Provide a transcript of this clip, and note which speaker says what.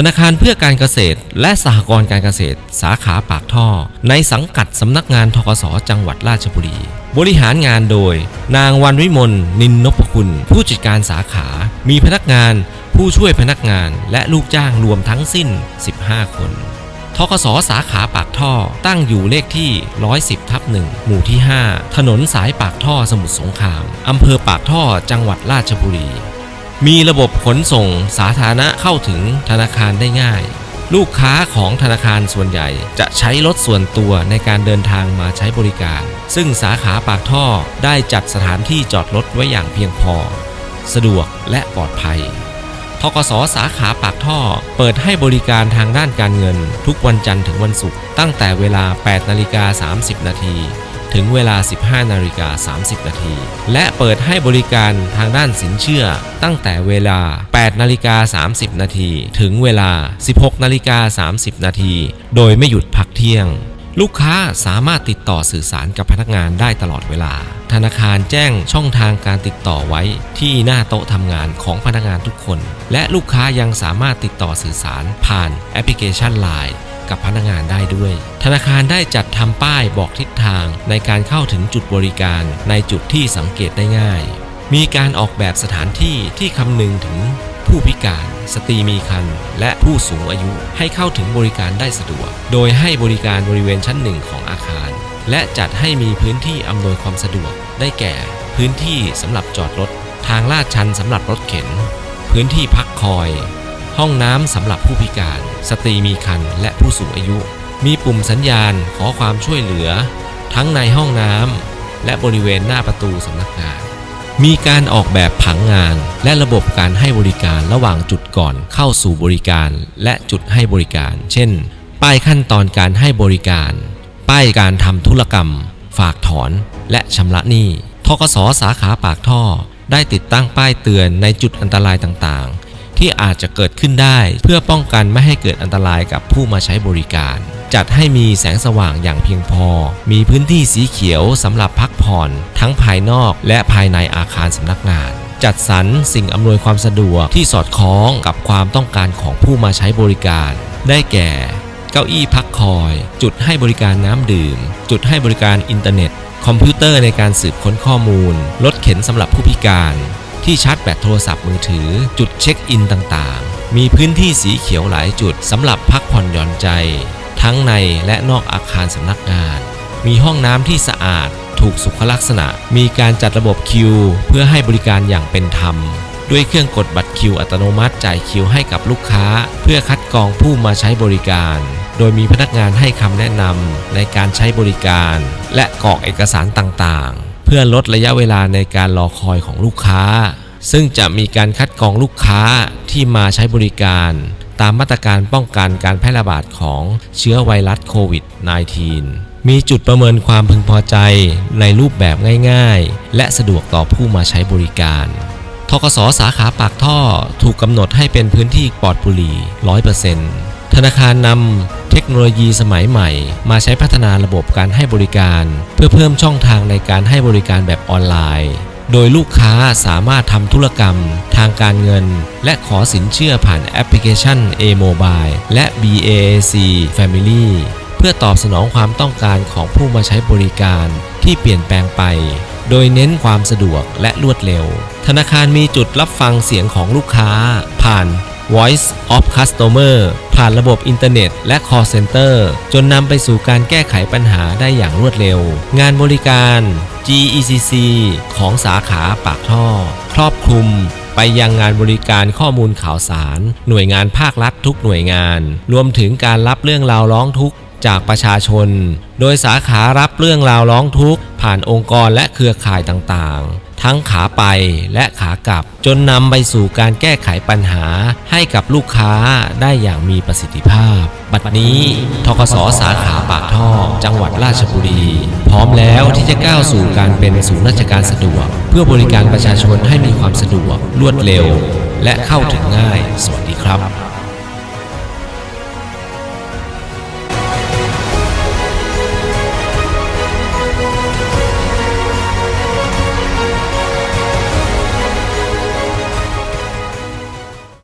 Speaker 1: ธนาคารเพื่อการเกษตร และสหกรณ์การเกษตร สาขาปากท่อ ในสังกัดสำนักงานทกสจังหวัดราชบุรี บริหารงานโดย นางวันวิมลนินนพคุณ ผู้จัดการสาขา มีพนักงาน ผู้ช่วยพนักงานและลูกจ้างรวมทั้งสิ้น 15 คนทกสสาขาปากท่อตั้งอยู่เลขที่ 110ทับ1หมู่ที่ 5 ถนนสายปากท่อสมุทรสงคราม อำเภอปากท่อจังหวัดราชบุรี มีระบบขนส่งสาธารณะเข้าถึงธนาคารได้ง่าย ลูกค้าของธนาคารส่วนใหญ่จะใช้รถส่วนตัวในการเดินทางมาใช้บริการ ซึ่งสาขาปากท่อได้จัดสถานที่จอดรถไว้อย่างเพียงพอ สะดวกและปลอดภัยทกสสาขาปากท่อ เปิดให้บริการทางด้านการเงิน ทุกวันจันทร์ถึงวันศุกร์ตั้งแต่เวลา 8 นาฬิกา 30 นาที ถึงเวลา 15นาฬิกา30 นาที และเปิดให้บริการทางด้านสินเชื่อ ตั้งแต่เวลา 8นาฬิกา30 นาที ถึงเวลา 16นาฬิกา30 นาที โดยไม่หยุดพักเที่ยง ลูกค้าสามารถติดต่อสื่อสารกับพนักงานได้ตลอดเวลา ธนาคารแจ้งช่องทางการติดต่อไว้ที่หน้าโต๊ะทำงานของพนักงานทุกคน และลูกค้ายังสามารถติดต่อสื่อสารผ่านแอปพลิเคชัน Line กับพนักงานได้ด้วย ธนาคารได้จัดทำป้ายบอกทิศทางในการเข้าถึงจุดบริการในจุดที่สังเกตได้ง่าย มีการออกแบบสถานที่ที่คำนึงถึงผู้พิการ สตรีมีครรภ์และผู้สูงอายุให้เข้าถึงบริการได้สะดวก โดยให้บริการบริเวณชั้นหนึ่งของอาคาร และจัดให้มีพื้นที่อำนวยความสะดวก ได้แก่ พื้นที่สำหรับจอดรถ ทางลาดชันสำหรับรถเข็น พื้นที่พักคอย ห้องน้ำสำหรับผู้พิการ สตรีมีครรภ์และผู้สูงอายุ มีปุ่มสัญญาณขอความช่วยเหลือ ทั้งในห้องน้ำและบริเวณหน้าประตูสำนักงาน มีการออกแบบผังงานและระบบการให้บริการระหว่างจุดก่อนเข้าสู่บริการและจุดให้บริการ เช่น ป้ายขั้นตอนการให้บริการ ป้ายการทำธุรกรรม ฝากถอนและชำระหนี้ทกสสาขาปากท่อ ได้ติดตั้งป้ายเตือนในจุดอันตรายต่างๆ ที่อาจจะเกิดขึ้นได้ เพื่อป้องกันไม่ให้เกิดอันตรายกับผู้มาใช้บริการ จัดให้มีแสงสว่างอย่างเพียงพอ มีพื้นที่สีเขียวสำหรับพักผ่อน ทั้งภายนอกและภายในอาคารสำนักงานจัดสรรสิ่งอำนวยความสะดวกที่สอดคล้องกับความต้องการของผู้มาใช้บริการ ได้แก่ เก้าอี้พักคอย จุดให้บริการน้ำดื่ม จุดให้บริการอินเทอร์เน็ต คอมพิวเตอร์ในการสืบค้นข้อมูล รถเข็นสำหรับผู้พิการ ที่ชาร์จแบตโทรศัพท์มือถือ จุดเช็คอินต่างๆ มีพื้นที่สีเขียวหลายจุดสำหรับพักผ่อนหย่อนใจ ทั้งในและนอกอาคารสำนักงาน มีห้องน้ำที่สะอาด ถูกสุขลักษณะ มีการจัดระบบคิว เพื่อให้บริการอย่างเป็นธรรม ด้วยเครื่องกดบัตรคิวอัตโนมัติจ่ายคิวให้กับลูกค้า เพื่อคัดกรองผู้มาใช้บริการโดยมีพนักงานให้คำแนะนำในการใช้บริการ และกรอกเอกสารต่างๆ เพื่อลดระยะเวลาในการรอคอยของลูกค้า ซึ่งจะมีการคัดกรองลูกค้าที่มาใช้บริการ ตามมาตรการป้องกันการแพร่ระบาดของเชื้อไวรัสโควิด -19 มีจุดประเมินความพึงพอใจในรูปแบบง่ายๆ และสะดวกต่อผู้มาใช้บริการทกสสาขาปากท่อถูกกำหนดให้เป็นพื้นที่ปลอดบุหรี่100% ธนาคารนำเทคโนโลยีสมัยใหม่ มาใช้พัฒนาระบบการให้บริการ เพื่อเพิ่มช่องทางในการให้บริการแบบออนไลน์ โดยลูกค้าสามารถทำธุรกรรม ทางการเงิน และขอสินเชื่อผ่านแอปพลิเคชัน A-Mobile และ BAC Family เพื่อตอบสนองความต้องการของผู้มาใช้บริการที่เปลี่ยนแปลงไป โดยเน้นความสะดวกและรวดเร็ว ธนาคารมีจุดรับฟังเสียงของลูกค้า ผ่าน Voice of Customer ผ่านระบบอินเทอร์เน็ต และ Call Center จนนำไปสู่การแก้ไขปัญหาได้อย่างรวดเร็ว งานบริการ GECC ของสาขาปากท่อ ครอบคลุมไปยังงานบริการข้อมูลข่าวสาร หน่วยงานภาครัฐทุกหน่วยงาน รวมถึงการรับเรื่องราวร้องทุกข์จากประชาชน โดยสาขารับเรื่องราวร้องทุกข์ผ่านองค์กรและเครือข่ายต่างๆ ทั้งขาไปและขากลับ จนนำไปสู่การแก้ไขปัญหาให้กับลูกค้าได้อย่างมีประสิทธิภาพ บัดนี้ทกสสาขาปากท่อ จังหวัดราชบุรี พร้อมแล้วที่จะก้าวสู่การเป็นศูนย์ราชการสะดวก เพื่อบริการประชาชนให้มีความสะดวก รวดเร็ว และเข้าถึงง่าย สวัสดีครับ